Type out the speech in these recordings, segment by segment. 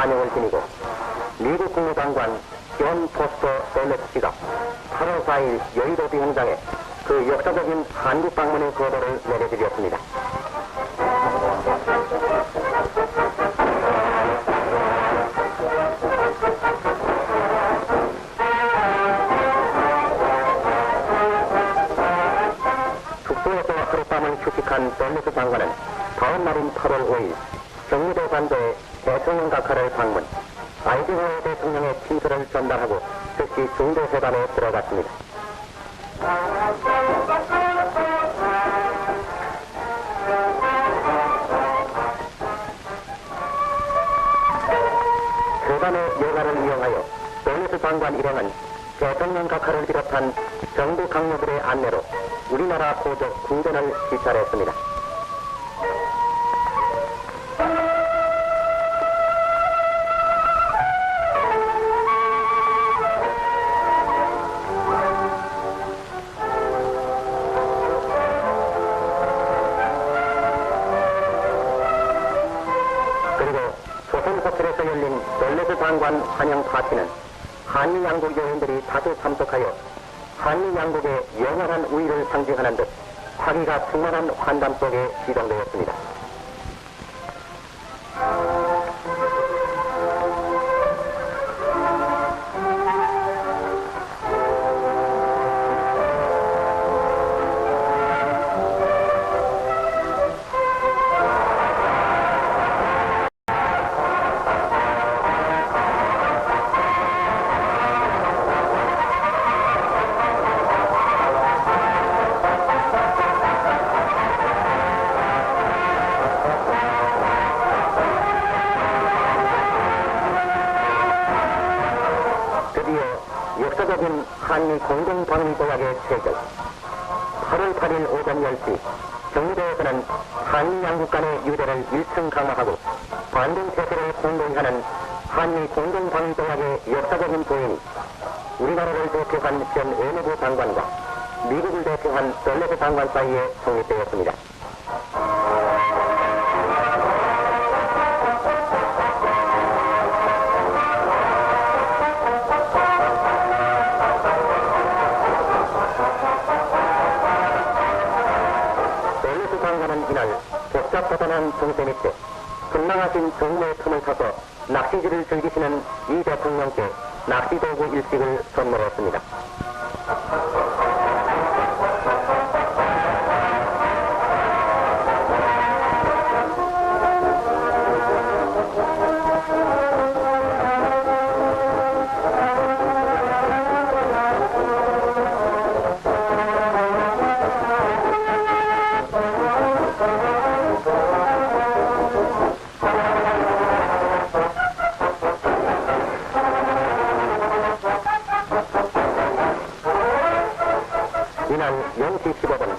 환영을 지니고 미국 국무장관 존 포스터 셀레스 씨가 8월 4일 여의도 비행장에 그 역사적인 한국 방문의 거도를 내려드렸습니다. 북부에서 하룻밤을 휴식한 셀레스 장관은 다음 날인 8월 5일 경리도 관저에 대통령 각하를 방문, 아이젠하워 대통령의 친서를 전달하고 즉시 중도 회담에 들어갔습니다. 회담의 여가를 이용하여 셀레스 장관 일행은 대통령 각하를 비롯한 정부 강요들의 안내로 우리나라 고적 궁전을 시찰했습니다. 셀레스 장관 환영 파티는 한미 양국 여인들이 다수 참석하여 한미 양국의 영원한 우위를 상징하는 듯 화기가 충만한 환담 속에 시정되었습니다. 한미 공동방위조약의 체결 8월 8일 오전 10시 경기도에서는 한미 양국 간의 유대를 1층 강화하고 태세를 공동히 하는 한미 공동방위조약의 역사적인 도인이 우리나라를 대표한 현 외무부 장관과 미국을 대표한 셀레스 장관 사이에 성립되었습니다. 정모의 틈을 타서 낚시질을 즐기시는 이 대통령께 낚시도구 일식을 선물했습니다. 이날 0시 15분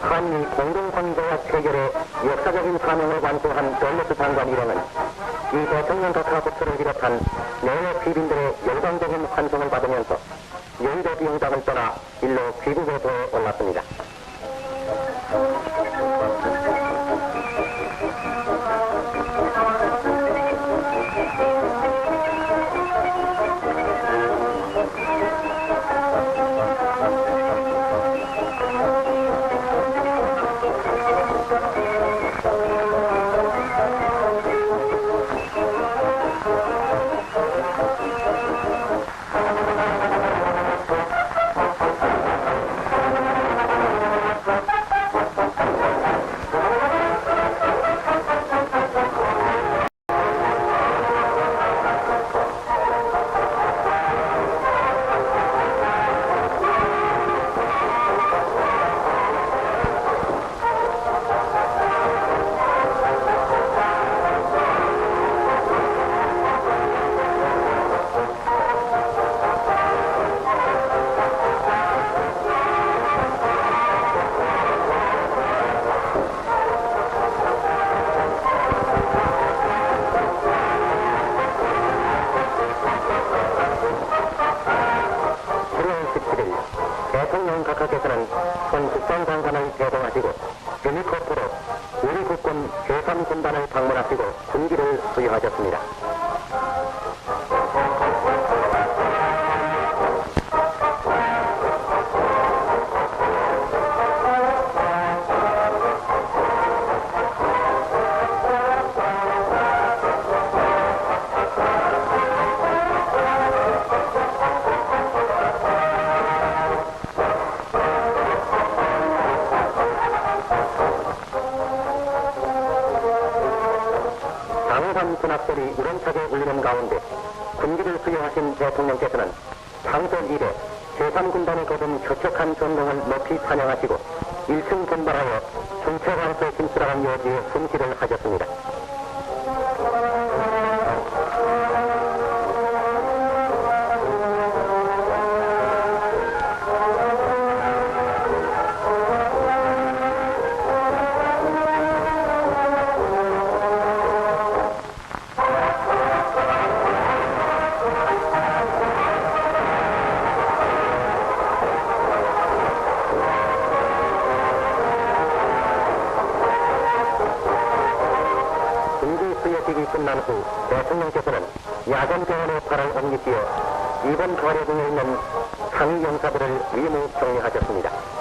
한미 공동방위조약 체결에 역사적인 사명을 완수한 벨레스 장관 일행은 이 대통령 각하 부처를 비롯한 내외 귀빈들의 열광적인 환송을 받으면서 여의도 비행장을 떠나 일로 귀국에 더 올랐습니다. 화려한 군악들이 우렁차게 울리는 가운데 군기를 수여하신 대통령께서는 창설 이래 제3군단이 거둔 격격한 전공을 높이 찬양하시고 1층 분발하여 중체관소에 진출한 요지에 숨기를 하셨습니다. 야간 병원에 발을 옮기시어 이번 거래 중에 있는 상위 영사들을 위무 격려하셨습니다.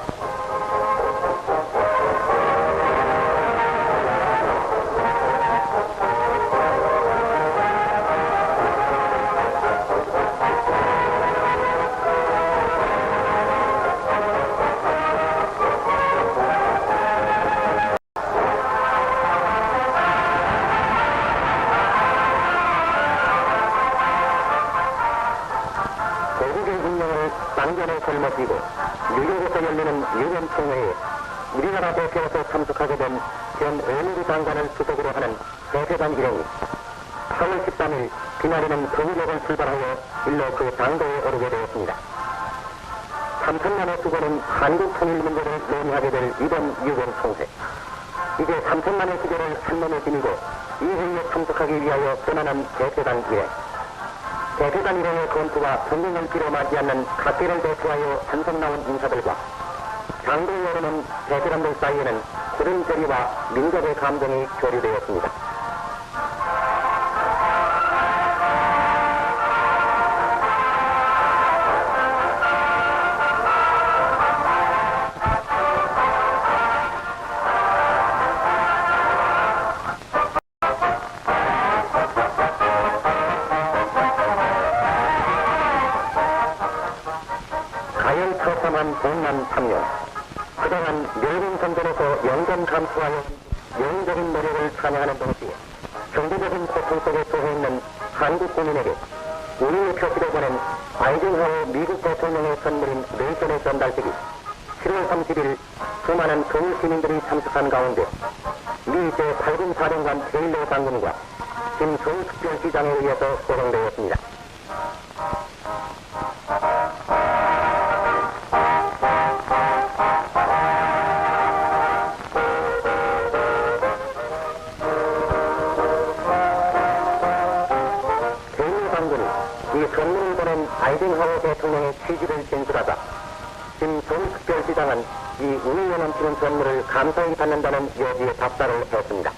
뉴욕에서 열리는 유엔 총회에 우리나라 대표에서 참석하게 된전 의무부 장관을 수석으로 하는 대표단 일행이 8월 13일 비나리는 동력을 출발하여 일로 그 당도에 오르게 되었습니다. 3천만의 수고는 한국 통일 문제를 논의하게 될 이번 유엔 총회. 이제 3천만의 기대를 한 몸에 지니고 이 회의에 참석하기 위하여 떠나는 대표단 일행. 대표단 일행의 건투와 성공을 빌어맞지 않는 각계를 대표하여 한성 나온 인사들과 장도에 오르는 대표단들 사이에는 구름 결의와 민족의 감정이 교류되었습니다. 가열처참한 동남 3년 그동안 멸군 선전에서 영전 감수하여 영웅적인 노력을 찬양하는 동시에 경제적인 고통 속에 처해 있는 한국 국민에게 우리의 표시로 보낸 아이젠하워 미국 대통령의 선물인 레이션의 전달식이 7월 30일 수많은 서울 시민들이 참석한 가운데 미 제8군 사령관 테일러 장군과 김 서울특별시장에 의해서 조성되었습니다. 서울특별시장은 이 우위에 넘치는 선물을 감사히 받는다는 여지의 답사를 했습니다.